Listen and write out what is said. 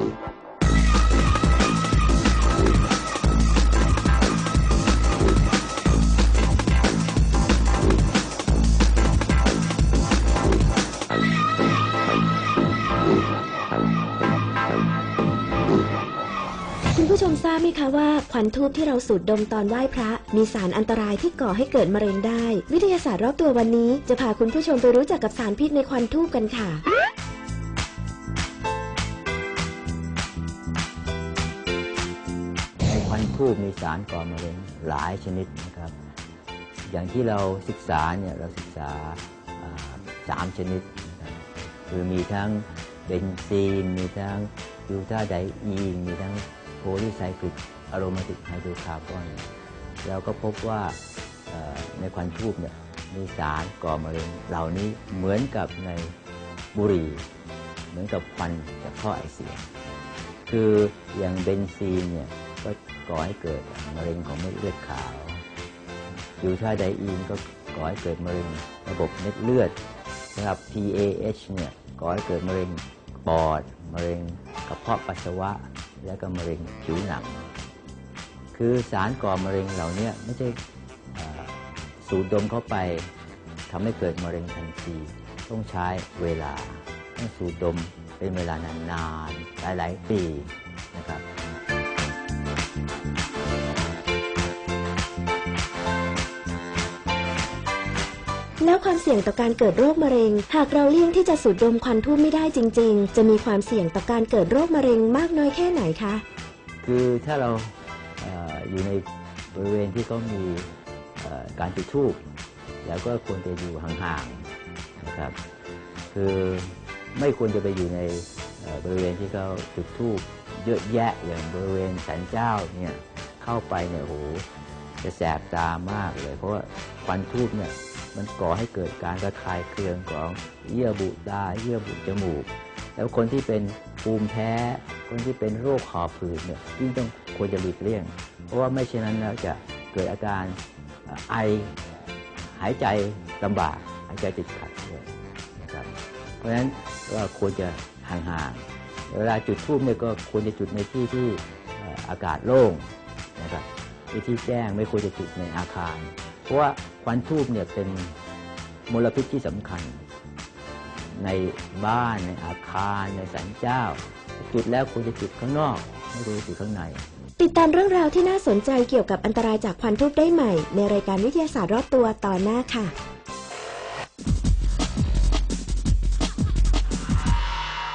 คุณผู้ชมทราบไหมคะว่าควันทูบที่เราสูดดมตอนไหว้พระ มีสารอันตรายที่ก่อให้เกิดมะเร็งได้ วิทยาศาสตร์รอบตัววันนี้ จะพาคุณผู้ชมไปรู้จักกับสารพิษในควันทูบกันค่ะ ในควันทูบมีสารก่อมะเร็งหลายชนิดนะครับ อย่างที่เราศึกษาเนี่ยเราศึกษาสามชนิดค,คือมีทั้งเบนซีน มีทั้งบิวตาไดอีน มีทั้งโพลีไซคลิกอะโรมาติกไฮโดรคาร์บอนแล้วก็พบว่าในควันทูบเนี่ยมีสารก่อมะเร็งเหล่านี้เหมือนกับในบุหรี่ เหมือนกับควันจากท่อไอเสีย คืออย่างเบนซีนเนี่ย ก็ก่อให้เกิดมะเร็งของเม็ดเลือดขาว ยูทาไดอีนก็ก่อให้เกิดมะเร็งระบบเม็ดเลือดสำหรับ PAH เนี่ยก่อให้เกิดมะเร็งปอด มะเร็งกระเพาะปัสสาวะ และก็มะเร็งผิวหนัง คือสารก่อมะเร็งเหล่านี้ไม่ใช่สูดดมเข้าไปทำให้เกิดมะเร็งทันที ต้องใช้เวลา ต้องสูดดมเป็นเวลานานๆหลายๆปีนะครับ แล้วความเสี่ยงต่อการเกิดโรคมะเร็ง หากเราเลี่ยงที่จะสูดดมควันทูบไม่ได้จริง ๆ จะมีความเสี่ยงต่อการเกิดโรคมะเร็งมากน้อยแค่ไหนคะ คือถ้าเราเอออยู่ในบริเวณที่เขามีเอ่อการจุดธูปแล้วก็ควรจะอยู่ห่างๆนะครับคือไม่ควรจะไปอยู่ในเอ่อบริเวณที่เขาจุดธูปเยอะแยะอย่างบริเวณสันเจ้าเนี่ยเข้าไปเนี่ยโหจะแสบตามากเลย เพราะว่าควันทูบเนี่ย มันก่อให้เกิดการระคายเคืองของเยื่อบุตาเยื่อบุจมูก แล้วคนที่เป็นภูมิแพ้ คนที่เป็นโรคหอบหืดเนี่ยยิ่งต้องควรจะหลีกเลี่ยง เพราะว่าไม่เช่นนั้นแล้วจะเกิดอาการไอหายใจลำบากหายใจติดขัดด้วยนะครับเพราะฉะนั้นเราควรจะห่างๆเวลาจุดทูบเนี่ยก็ควรจะจุดในที่ที่อากาศโล่งนะครับที่แจ้งไม่ควรจะจุดในอาคาร ราะว่าควันทูบเนี่ยเป็นมลพิษที่สำคัญ ในบ้านในอาคารในสันเจ้า จุดแล้วควรจะจุดข้างนอก ไม่ควรจะจุดข้างใน ติดตามเรื่องราวที่น่าสนใจเกี่ยวกับอันตรายจากควันทูบได้ใหม่ ในรายการวิทยาศาสตร์รอบตัวตอนหน้าค่ะ